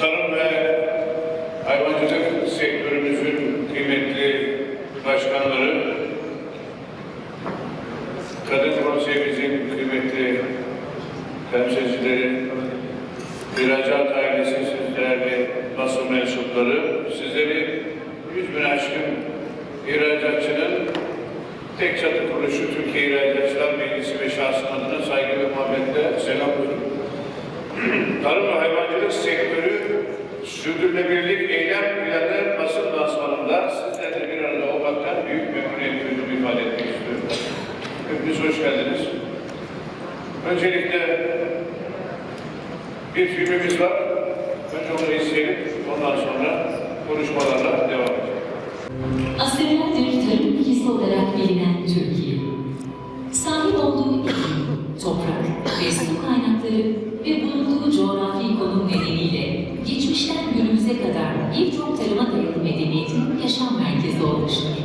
tarım ve hayvancılık sektörümüzün kıymetli başkanları, Kadın Konseyimizin kıymetli temsilcileri, ihracat ailesi, sizlerle basın mensupları, sizleri yüz bin aşkın ihracatçının tek çatı kuruluşu Türkiye İhracatçılar Meclisi ve şahsım adına saygı ve muhabbetle selamlıyorum. Tarım ve hayvancılık sektörü sürdürülebilirlik eylem planı basın lansmanında sizlerle bir arada olmaktan büyük memnuniyet duyduğumu ifade etmek istiyorum. Hepiniz hoş geldiniz. Öncelikle bir filmimiz var. Önce onu izleyelim. Ondan sonra konuşmalarla devam edeceğiz. Asırlardır tarım ülkesi olarak bilinen Türkiye, sahip olduğu iklim, toprak ve su kaynakları ve bulunduğu coğrafi konum nedeniyle geçmişten günümüze kadar birçok tarıma dayalı medeniyetin yaşam merkezi olmuştur.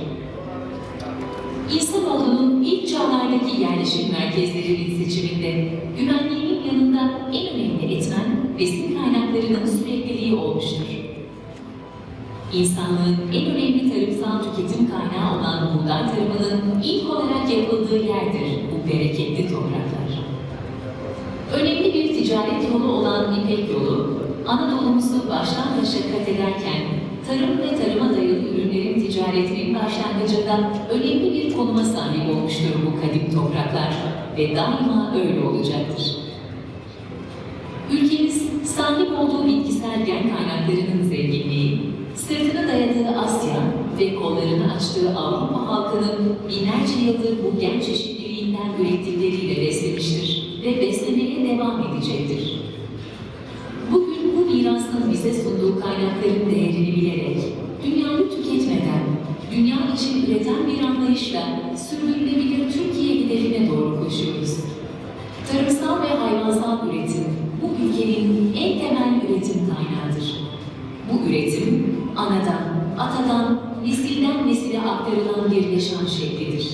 İnsanoğlunun ilk çağlardaki yerleşim merkezlerinin seçiminde güvenliğinin İnsanlığın en önemli tarımsal tüketim kaynağı olan buğday tarımının ilk olarak yapıldığı yerdir bu bereketli topraklar. Önemli bir ticaret yolu olan İpek yolu, Anadolu'muzu baştan başa kat ederken tarım ve tarıma dayalı ürünlerin ticaretinin başlangıcında önemli bir konuma sahip olmuştur bu kadim topraklar ve daima öyle olacaktır. Ülkemiz sahip olduğu bitkisel gen kaynaklarının sırtına dayadığı Asya ve kollarını açtığı Avrupa halkının binlerce yıldır bu gen çeşitliliğinden ürettikleriyle beslemiştir ve beslemeye devam edecektir. Bugün bu mirasın bize sunduğu kaynakların değerini bilerek, dünyayı tüketmeden, dünya için üreten bir anlayışla sürdürülebilir Türkiye hedefine doğru koşuyoruz. Tarımsal ve hayvansal üretim bu ülkenin en temel üretim kaynağıdır. Bu üretim anadan, atadan, nesilden nesile aktarılan bir yaşam şeklidir.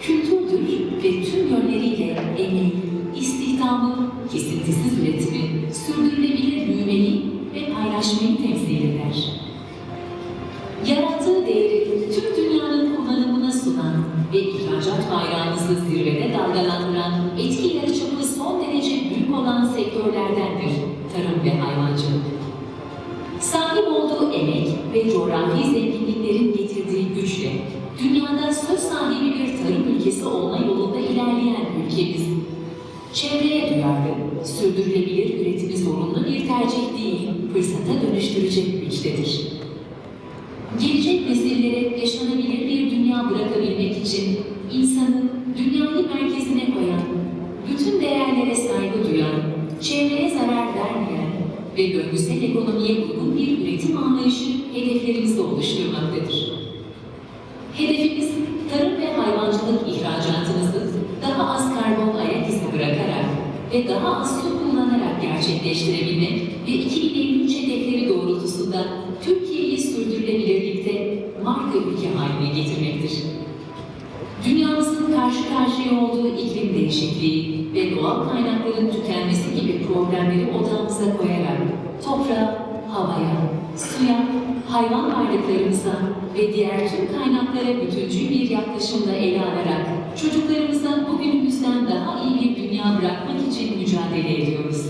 Kültürdür ve tüm yönleriyle emeği, istihdamı, kesintisiz üretimi, sürdürülebilir büyümeyi ve paylaşmayı temsil eder. Çevreye duyarlı, sürdürülebilir üretimi zorunlu bir tercih değil, fırsata dönüştürecek güçtedir. Gelecek nesillere yaşanabilir bir dünya bırakabilmek için insanı dünyayı merkezine koyan, bütün değerlere saygı duyan, çevreye zarar vermeyen ve döngüsel ekonomiye uygun bir üretim anlayışı hedeflerimizi oluşturmaktadır. Hedefimiz tarım ve hayvancılık ihracatımızı daha az karbon ayak izi bırakarak ve daha az su kullanarak gerçekleştirebilmek ve 2053 hedefleri doğrultusunda Türkiye'yi sürdürülebilirlikte marka ülke haline getirmektir. Dünyamızın karşı karşıya olduğu iklim değişikliği ve doğal kaynakların tükenmesi gibi problemleri odağımıza koyarak toprağa, havaya, suya, hayvan varlıklarımıza ve diğer tüm kaynaklara bütüncül bir yaklaşımla ele alarak çocuklarımıza bugünümüzden daha iyi bir dünya bırakmak için mücadele ediyoruz.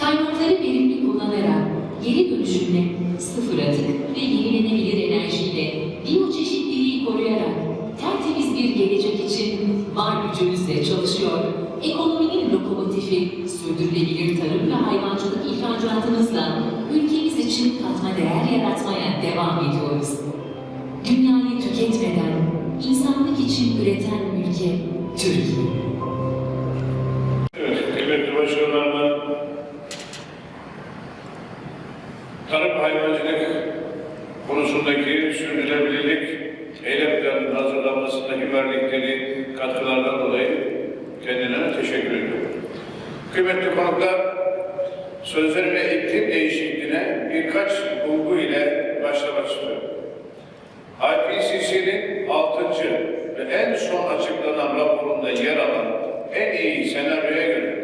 Kaynakları verimli kullanarak geri dönüşümle, sıfır atık ve yenilenebilir enerjiyle biyoçeşitliliği koruyarak tertemiz bir gelecek için var gücümüzle çalışıyor, ekonominin lokomotifi, sürdürülebilir tarım ve hayvancılık ihracatımızla ülkemiz için katma değer yaratmaya devam ediyoruz. Dünyayı tüketmeden, insanlık için üreten ülke Türkiye. Evet, kıymetli tarım hayvancılık konusundaki sürdürülebilirlik eylem planının hazırlanmasındaki verdikleri katkılardan dolayı kendilerine teşekkür ediyorum. Kıymetli konuklar, sözleri ve iklim değişikliğine birkaç bulgu ile başlamak istiyorum. IPCC'nin 6. ve en son açıklanan raporunda yer alan en iyi senaryoya göre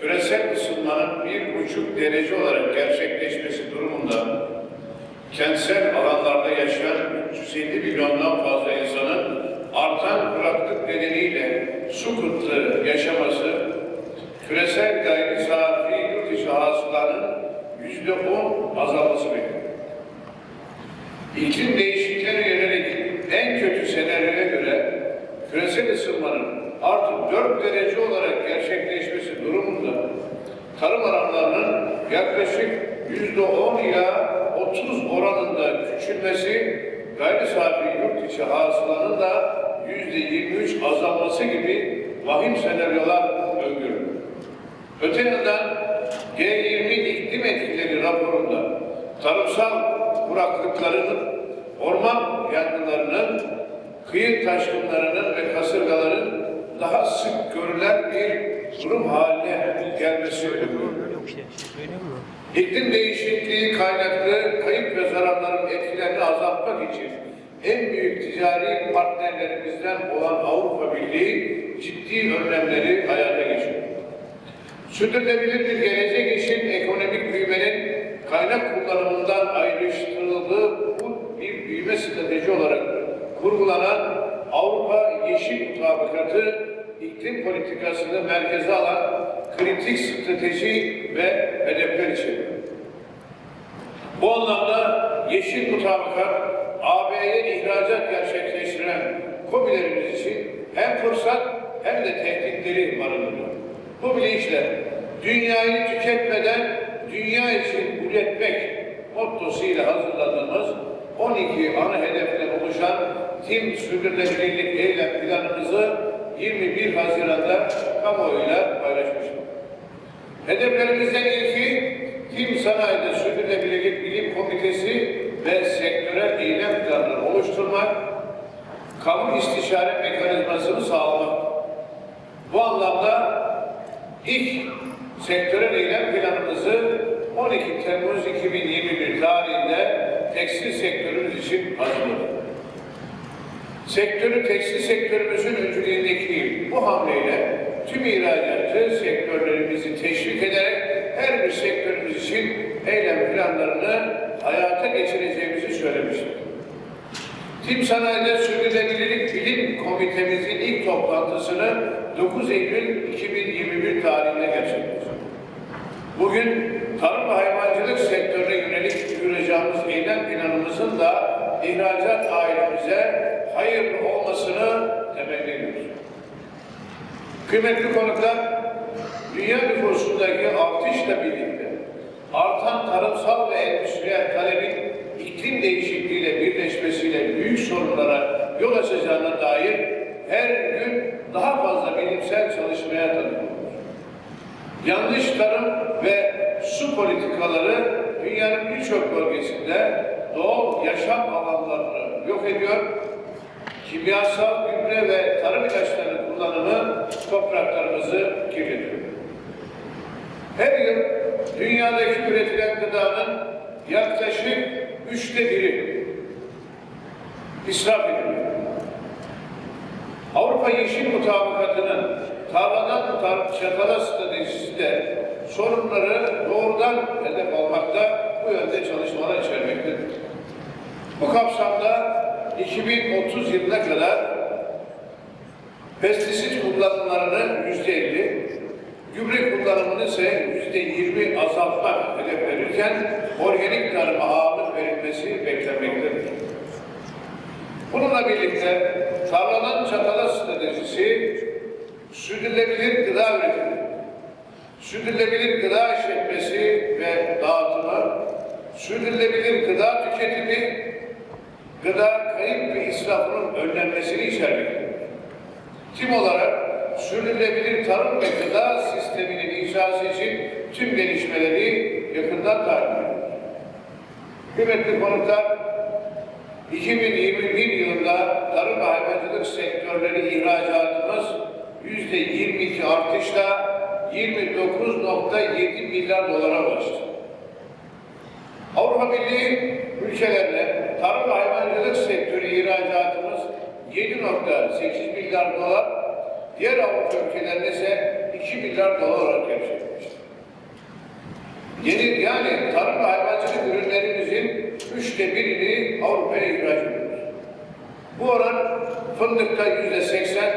küresel ısınmanın bir buçuk derece olarak gerçekleşmesi durumunda kentsel alanlarda yaşayan 350 milyondan fazla insanın artan kuraklık nedeniyle su kıtlığı yaşaması, küresel gayri safi yurt içi hasılanın yüzde on azalması bekliyor. İklim değişikliğine yönelik en kötü senaryoya göre küresel ısınmanın artık 4 derece olarak gerçekleşmesi durumunda tarım alanlarının yaklaşık yüzde 10 ila 30 oranında küçülmesi, gayri safi yurt içi hasılanın da yüzde 23 azalması gibi vahim senaryolar öngörülüyor. Öte yandan G20 iklim etkileri raporunda tarımsal kuraklıkların, orman yangınlarının, kıyı taşkınlarının ve kasırgaların daha sık görülen bir durum haline gelmesi. İklim değişikliği kaynaklı kayıp ve zararların etkilerini azaltmak için en büyük ticari partnerlerimizden olan Avrupa Birliği ciddi önlemleri hayata geçiriyor. Sürdürülebilir bir gelecek için ekonomik büyümenin kaynak kullanımından ayrıştırıldığı bu bir büyüme strateji olarak kurgulanan Avrupa Yeşil Mutabakatı iklim politikasını merkeze alan kritik strateji ve hedefler içeriyor. Bu anlamda Yeşil Mutabakat AB'ye ihracat gerçekleştiren KOBİ'lerimiz için hem fırsat hem de tehditleri barındırıyor. Bu bilinçle dünyayı tüketmeden dünya için üretmek mottosuyla hazırladığımız 12 ana hedeften oluşan Tim Sürdürülebilirlik Eylem Planımızı 21 Haziran'da kamuoyuyla paylaşmıştık. Hedeflerimizden ilki Tim Sanayi'de Sürdürülebilirlik Bilim Komitesi ve sektörel eylem planları oluşturmak, kamu istişare mekanizmasını sağlamak. Bu anlamda ilk sektörel eylem planımızı 12 Temmuz 2021 tarihinde tekstil sektörümüz için hazırladık. Sektörü tekstil sektörümüzün öncülüğündeki bu hamleyle tüm ihracatçı sektörlerimizi teşvik ederek her bir sektörümüz için eylem planlarını hayata geçireceğimizi söylemiştik. Tim Sanayi'de Sürdürülebilirlik Bilim Komitemizin ilk toplantısını 9 Eylül 2021 tarihinde gerçekleştirdik. Bugün tarım ve hayvancılık sektörüne yönelik duyuracağımız eylem planımızın da ihracat ailemize hayırlı olmasını temenni ediyoruz. Kıymetli konuklar, dünya nüfusundaki artışla birlikte artan tarımsal ve endüstriyel talebin iklim değişikliğiyle birleşmesiyle büyük sorunlara yol açacağına dair her gün daha fazla bilimsel çalışmaya tanıklık Yanlış tarım ve su politikaları dünyanın birçok bölgesinde doğal yaşam alanlarını yok ediyor. Kimyasal gübre ve tarım ilaçlarının kullanımı topraklarımızı kirletiyor. Her yıl dünyadaki üretilen gıdanın yaklaşık üçte biri israf ediliyor. Avrupa Yeşil Mutabakatı'nın tarladan tar çatala stratejisi sorunları doğrudan hedef almakta bu yönde çalışmalar içermektedir. Bu kapsamda 2030 yılına kadar pestisit kullanımlarını yüzde elli, gübre kullanımını ise yüzde yirmi azaltmak hedeflenirken organik tarıma ağırlık verilmesi beklenmektedir. Bununla birlikte tarladan çatala stratejisi sürdürülebilir gıda üretimi, sürdürülebilir gıda işletmesi ve dağıtımı, sürdürülebilir gıda tüketimi, gıda kayıp ve israfının önlenmesini içermektedir. Tim olarak sürdürülebilir tarım ve gıda sisteminin inşası için tüm gelişmeleri yakından takip ediyoruz. Kıymetli konuklar, 2021 yılında tarım ve hayvancılık sektörleri ihracatımız yüzde 22 artışla 29.7 milyar dolara ulaştı. Avrupa Birliği ülkelerine tarım ve hayvancılık sektörü ihracatımız 7.8 milyar dolar, diğer Avrupa ülkelerine ise 2 milyar dolar olarak gerçekleşti. Yeni yani tarım ve hayvancılık ürünlerimizin üçte birini Avrupa'ya ihraç ediyoruz. Bu oran fındıkta yüzde seksen,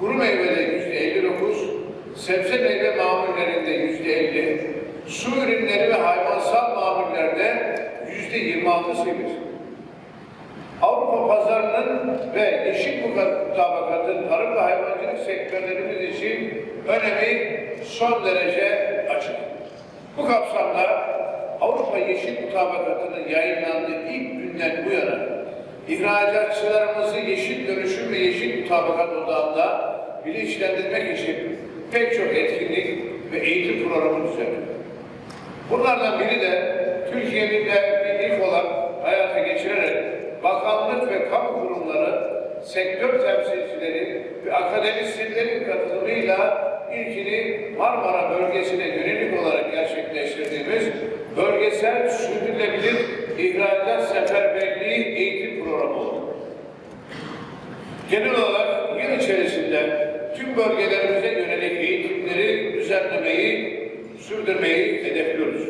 kuru meyvede yüzde elli dokuz, sebze meyve mamullerinde yüzde elli, su ürünleri ve hayvansal mamullerde yüzde yirmi altı seviyesi. Avrupa pazarının ve yeşil mutabakatın tarım ve hayvancılık sektörlerimiz için önemi son derece açık. Bu kapsamda Avrupa Yeşil Mutabakatı'nın yayınlandığı ilk günden bu yana ihracatçılarımızı yeşil dönüşüm ve yeşil mutabakat odağında bilinçlendirmek için pek çok etkinlik ve eğitim programı düzenledik. Bunlardan biri de Türkiye'nin de ilk olarak hayata geçirerek bakanlık ve kamu kurumları, sektör temsilcileri ve akademisyenlerin katılımıyla ilkini Marmara bölgesine yönelik olarak gerçekleştirdiğimiz bölgesel sürdürülebilir ihracat seferberliği eğitim programı oldu. Genel olarak yıl içerisinde tüm bölgelerimize yönelik eğitimleri düzenlemeyi, sürdürmeyi hedefliyoruz.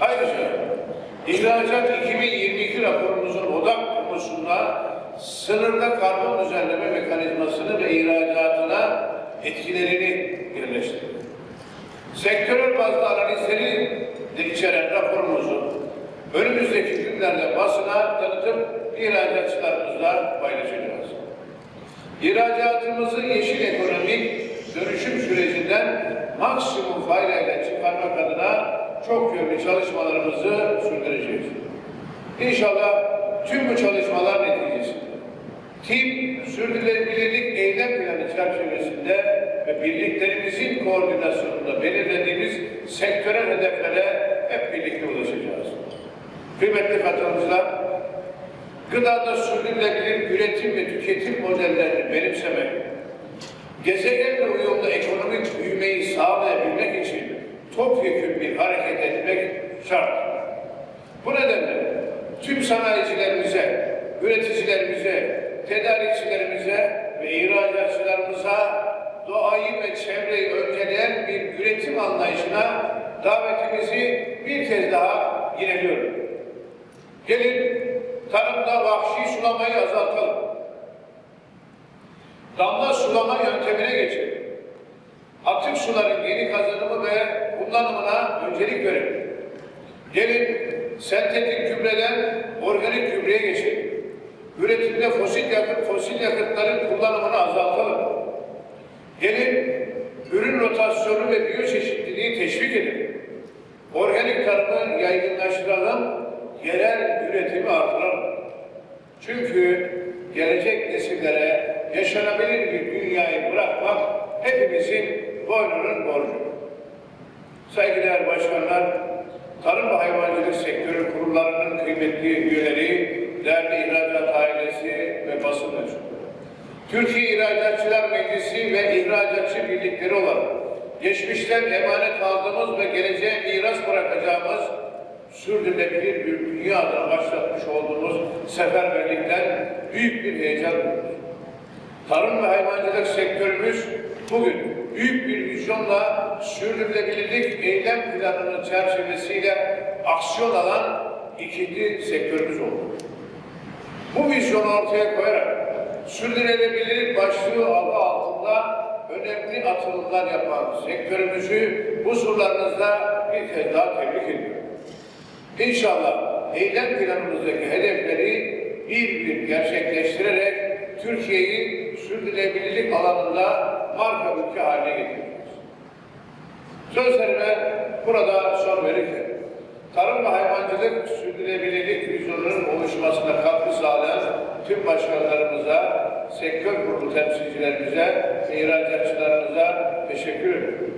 Ayrıca İhracat 2022 raporumuzun odak konusunda sınırda karbon düzenleme mekanizmasını ve ihracatına etkilerini yerleştirdik. Sektörel bazda analizleri de içeren raporumuzu önümüzdeki günlerde basına tanıtıp ihracatçılarımızla paylaşacağız. İhracatımızı yeşil ekonomik dönüşüm sürecinden maksimum faydayla çıkarmak adına çok yönlü çalışmalarımızı sürdüreceğiz. İnşallah tüm bu çalışmalar neticesinde TİP sürdürülebilirlik eylem planı çerçevesinde ve birliklerimizin koordinasyonunda belirlediğimiz sektörel hedeflere hep birlikte ulaşacağız. Kıymetli katılımcılar, gıdada sürdürülebilir üretim ve tüketim modellerini benimsemek, gezegenle uyumlu ekonomik büyümeyi sağlayabilmek için topyekun bir hareket etmek şart. Bu nedenle tüm sanayicilerimize, üreticilerimize, tedarikçilerimize ve ihracatçılarımıza doğayı ve çevreyi önceleyen bir üretim anlayışına davetimizi bir kez daha yineliyorum. Gelin tarımda vahşi sulamayı azaltalım. Damla sulama yöntemine geçelim. Atık suların geri kazanımı ve kullanımına öncelik verelim. Gelin sentetik gübreden organik gübreye geçelim. Üretimde fosil yakıt, fosil yakıtların kullanımını azaltalım. Gelin ürün rotasyonu ve biyoçeşitliliği teşvik edelim. Organik tarımı yaygınlaştıralım, yerel üretimi artıralım. Çünkü gelecek nesillere yaşanabilir bir dünyayı bırakmak hepimizin boynunun borcu. Saygıdeğer başkanlar, tarım ve hayvancılık kıymetli üyeleri, değerli ihracat ailesi ve basın mensubu. Türkiye İhracatçılar Meclisi ve İhracatçı Birlikleri olarak geçmişten emanet aldığımız ve geleceğe miras bırakacağımız sürdürülebilir bir dünya adına başlatmış olduğumuz seferberlikten büyük bir heyecan duyuyoruz. Tarım ve hayvancılık sektörümüz bugün büyük bir vizyonla sürdürülebilirlik eylem planının çerçevesiyle aksiyon alan ikinci sektörümüz oldu. Bu vizyonu ortaya koyarak sürdürülebilirlik başlığı adı altında önemli atılımlar yapan sektörümüzü huzurlarınızda bir kez daha tebrik ediyorum. İnşallah eylem planımızdaki hedefleri bir bir gerçekleştirerek Türkiye'yi sürdürülebilirlik alanında marka ülke haline getireceğiz. Sözlerime burada son verirken, tarım ve hayvancılık sürdürülebilirlik vizyonunun oluşmasına katkı sağlayan tüm başkanlarımıza, sektör kurulu temsilcilerimize ihracatçılarımıza teşekkür ediyorum.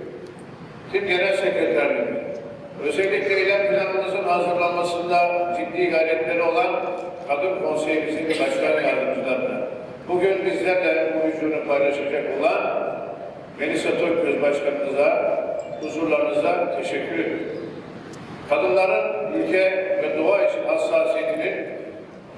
Tüm genel sekreterlerime, özellikle eylem planımızın hazırlanmasında ciddi gayretleri olan Kadın Konseyimizin başkan yardımcılarına, bugün bizlerle bu vizyonu paylaşacak olan Melisa Tökgöz Başkanımıza, huzurlarınıza teşekkür ediyorum. Kadınların ülke ve doğa için hassasiyetinin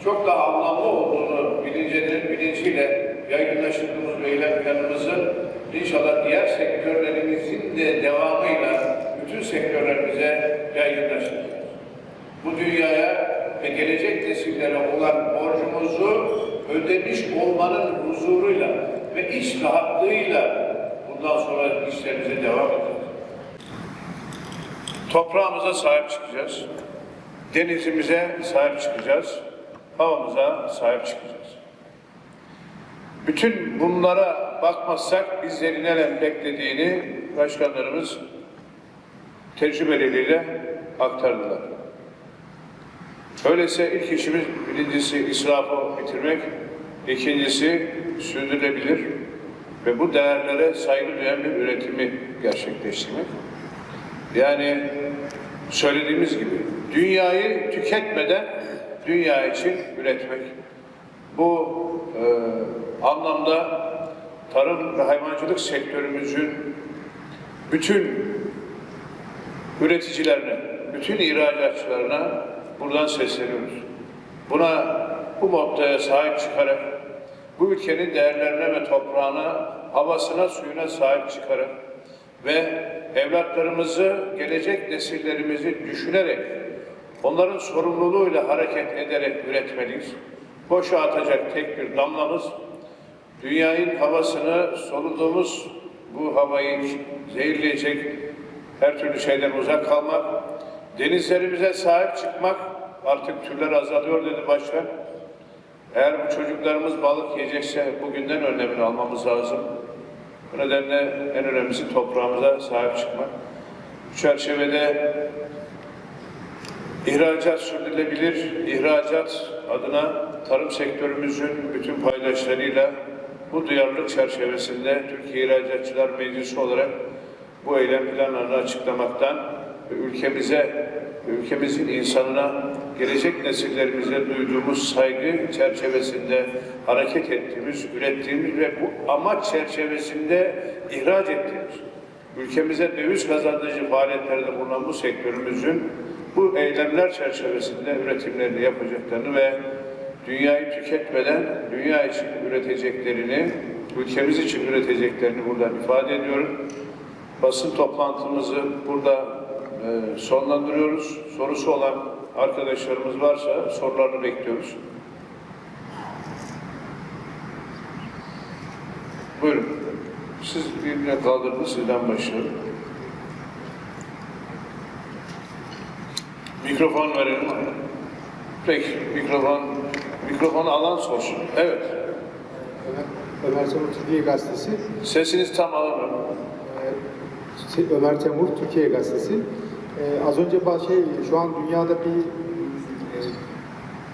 çok daha anlamlı olduğunu bilincinin bilinciyle yaygınlaştırdığımız ve eylem planımızı inşallah diğer sektörlerimizin de devamıyla bütün sektörlerimize yaygınlaştıracağız. Bu dünyaya ve gelecek nesillere olan borcumuzu ödemiş olmanın huzuruyla ve iç rahatlığıyla bundan sonra işlerimize devam edeceğiz. Toprağımıza sahip çıkacağız. Denizimize sahip çıkacağız. Havamıza sahip çıkacağız. Bütün bunlara bakmazsak bizleri neler beklediğini başkanlarımız tecrübeleriyle aktardılar. Öyleyse ilk işimiz birincisi israfı bitirmek, ikincisi sürdürülebilir ve bu değerlere saygı duyan bir üretimi gerçekleştirmek. Yani söylediğimiz gibi dünyayı tüketmeden dünya için üretmek. Bu e, anlamda tarım ve hayvancılık sektörümüzün bütün üreticilerine, bütün ihracatçılarına buradan sesleniyoruz. Buna, bu mottoya sahip çıkarak, bu ülkenin değerlerine ve toprağına, havasına, suyuna sahip çıkarak ve evlatlarımızı, gelecek nesillerimizi düşünerek, onların sorumluluğuyla hareket ederek üretmeliyiz. Boşa atacak tek bir damlamız, dünyanın havasını soluduğumuz bu havayı zehirleyecek her türlü şeyden uzak kalmak, denizlerimize sahip çıkmak, artık türler azalıyor dedi başkan. Eğer bu çocuklarımız balık yiyecekse bugünden önlemini almamız lazım. Bu nedenle en önemlisi toprağımıza sahip çıkmak. Bu çerçevede ihracat sürdürülebilir, ihracat adına tarım sektörümüzün bütün paydaşlarıyla bu duyarlılık çerçevesinde Türkiye İhracatçılar Meclisi olarak bu eylem planlarını açıklamaktan ve ülkemize, ülkemizin insanına, gelecek nesillerimize duyduğumuz saygı çerçevesinde hareket ettiğimiz, ürettiğimiz ve bu amaç çerçevesinde ihraç ettiğimiz, ülkemize döviz kazandırıcı faaliyetlerde bulunan bu sektörümüzün bu eylemler çerçevesinde üretimlerini yapacaklarını ve dünyayı tüketmeden dünya için üreteceklerini, ülkemiz için üreteceklerini buradan ifade ediyorum. Basın toplantımızı burada e, sonlandırıyoruz. Sorusu olan arkadaşlarımız varsa sorularını bekliyoruz. Buyurun. Siz birbirine kaldırdınız, sizden başlayalım. Mikrofon verelim. Peki, mikrofon, mikrofonu alan sorsun. Evet, Ömer, Ömer Temur Türkiye Gazetesi. sesiniz tam alamıyorum. Ee, Ömer Temur Türkiye Gazetesi. Ee, az önce şey, şu an dünyada bir e,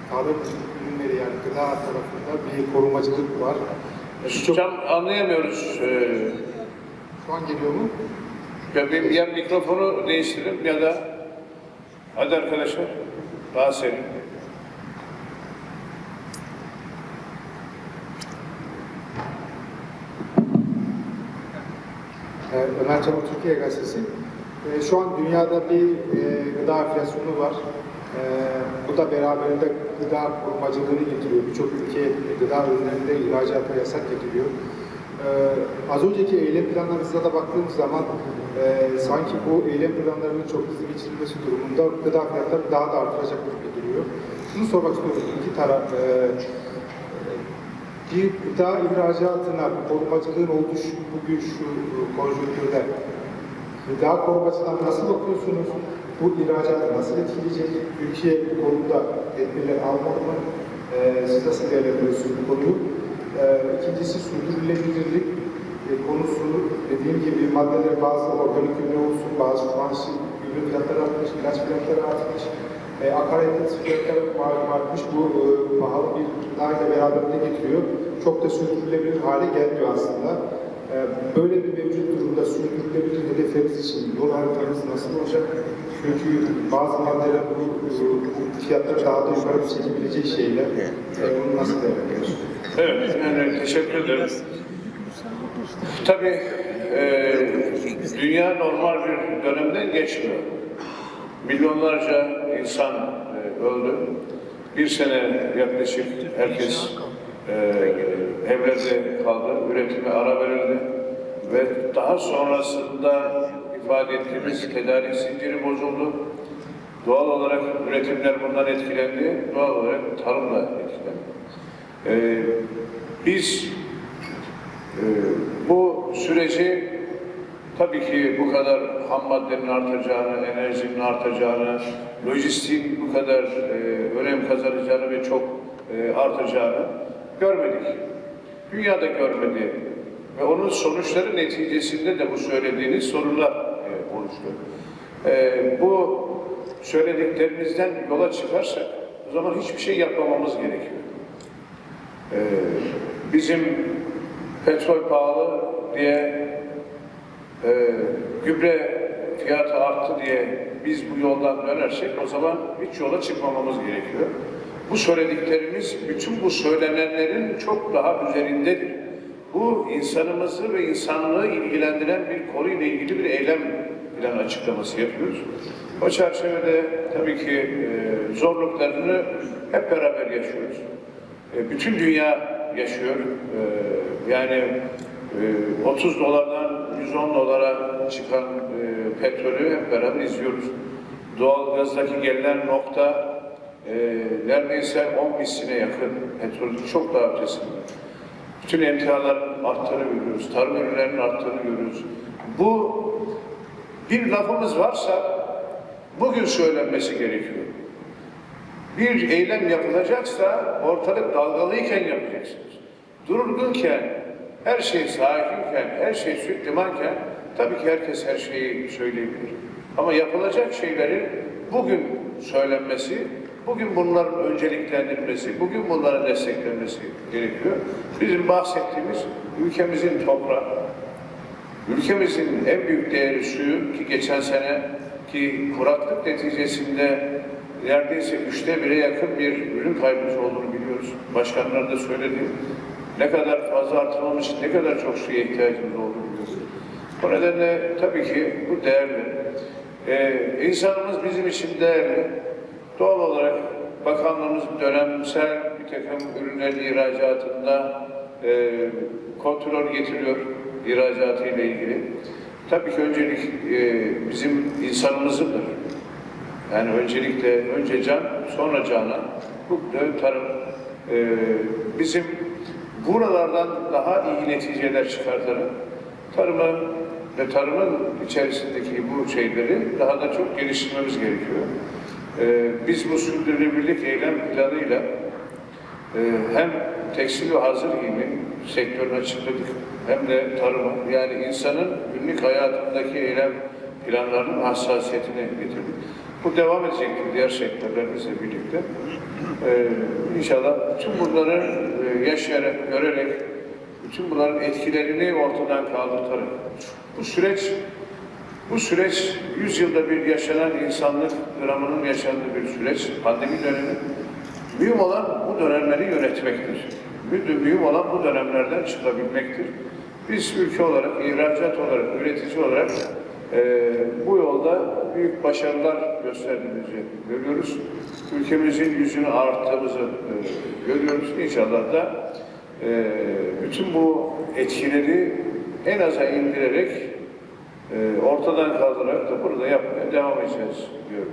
tarım ürünleri yani gıda tarafında bir korumacılık var. Ee, Birçok, Tam anlayamıyoruz. Ee, şu an geliyor mu? ya, bir, ya mikrofonu değiştirin ya da hadi arkadaşlar daha serin. Ee, Ömer Temur Türkiye Gazetesi. Ee, şu an dünyada bir e, gıda enflasyonu var. Ee, bu da beraberinde gıda korumacılığını getiriyor. Birçok ülke gıda ürünlerinde ihracata yasak getiriyor. Az önceki eylem planlarınıza da baktığımız zaman e, sanki bu eylem planlarının çok hızlı geçirilmesi durumunda gıda fiyatları daha da artacak gibi duruyor. Şunu sormak istiyorum. İki taraf e, bir gıda ihracatına korumacılığın olduğu bugün şu e, konjonktürde gıda korumacılığına nasıl bakıyorsunuz? Bu ihracatı nasıl etkileyecek? Türkiye bu konuda tedbirler almalı mı? Ee, siz nasıl değerlendiriyorsunuz bu konuyu? Ee, ikincisi sürdürülebilirlik e, konusu dediğim gibi maddeler bazı organik ürün olsun, bazı kumaşı ürün fiyatları artmış, ilaç fiyatları artmış, e, akaryakıt fiyatları artmış. Bu e, pahalı bir ile beraberinde getiriyor. Çok da sürdürülebilir hale gelmiyor aslında. E, böyle bir mevcut durumda sürdürülebilir hedefleriniz için yol haritanız nasıl olacak? Çünkü bazı maddeler bu, bu fiyatları daha da yukarı çekebilecek şeyler. E, bunu nasıl değerlendiriyorsunuz? Evet, yani teşekkür ederim. Tabii e, dünya normal bir dönemden geçmiyor. Milyonlarca insan e, öldü. Bir sene yaklaşık herkes e, kaldı, üretime ara verildi ve daha sonrasında ifade ettiğimiz tedarik zinciri bozuldu. Doğal olarak üretimler bundan etkilendi. Doğal olarak tarım da etkilendi. Ee, biz e, bu süreci tabii ki bu kadar ham maddenin artacağını, enerjinin artacağını, lojistiğin bu kadar e, önem kazanacağını ve çok e, artacağını görmedik. Dünyada görmedi. Ve onun sonuçları neticesinde de bu söylediğiniz sorunlar e, oluştu. E, bu söylediklerimizden yola çıkarsak o zaman hiçbir şey yapmamamız gerekiyor. Ee, bizim petrol pahalı diye e, gübre fiyatı arttı diye biz bu yoldan dönersek o zaman hiç yola çıkmamamız gerekiyor. Bu söylediklerimiz bütün bu söylenenlerin çok daha üzerindedir. Bu insanımızı ve insanlığı ilgilendiren bir konuyla ilgili bir eylem plan açıklaması yapıyoruz. O çerçevede tabii ki e, zorluklarını hep beraber yaşıyoruz. E, bütün dünya yaşıyor. E, yani e, 30 dolardan 110 dolara çıkan petrolü hep beraber izliyoruz. Doğalgazdaki gelinen nokta e, neredeyse 10 misline yakın petrolün çok daha ötesinde. Bütün emtiaların arttığını görüyoruz, tarım ürünlerinin arttığını görüyoruz. Bu bir lafımız varsa bugün söylenmesi gerekiyor. Bir eylem yapılacaksa ortalık dalgalıyken yapacaksınız. Durgunken, her şey sakinken, her şey süt tabii ki herkes her şeyi söyleyebilir. Ama yapılacak şeylerin bugün söylenmesi, bugün bunların önceliklendirilmesi, bugün bunların desteklenmesi gerekiyor. Bizim bahsettiğimiz ülkemizin toprağı, Ülkemizin en büyük değeri suyu ki geçen sene ki kuraklık neticesinde neredeyse üçte bire yakın bir ürün kaybımız olduğunu biliyoruz. Başkanlar da söyledi. Ne kadar fazla artırılmış, ne kadar çok suya ihtiyacımız olduğunu biliyoruz. O nedenle tabii ki bu değerli. Ee, insanımız bizim için değerli. Doğal olarak bakanlığımız dönemsel bir takım ürünlerin ihracatında e, kontrol getiriyor ihracatı ile ilgili. Tabii ki öncelik e, bizim insanımızındır. Yani öncelikle önce can, sonra canan. Bu tarım e, bizim buralardan daha iyi neticeler çıkartarak tarımı ve tarımın içerisindeki bu şeyleri daha da çok geliştirmemiz gerekiyor. E, biz bu sürdürülebilirlik eylem planıyla ee, hem tekstil ve hazır giyimi sektörünü açıkladık hem de tarımı yani insanın günlük hayatındaki eylem planlarının hassasiyetini getirdik. Bu devam edecektir diğer sektörlerimizle birlikte. Ee, inşallah bütün bunları e, yaşayarak, görerek, bütün bunların etkilerini ortadan kaldırtarak bu süreç bu süreç 100 yılda bir yaşanan insanlık dramının yaşandığı bir süreç, pandemi dönemi. Mühim olan bu dönemleri yönetmektir. Mühim olan bu dönemlerden çıkabilmektir. Biz ülke olarak, ihracat olarak, üretici olarak e, bu yolda büyük başarılar gösterdiğimizi görüyoruz. Ülkemizin yüzünü arttığımızı e, görüyoruz. İnşallah da e, bütün bu etkileri en aza indirerek ortadan kaldırarak da burada yapmaya devam edeceğiz diyorum.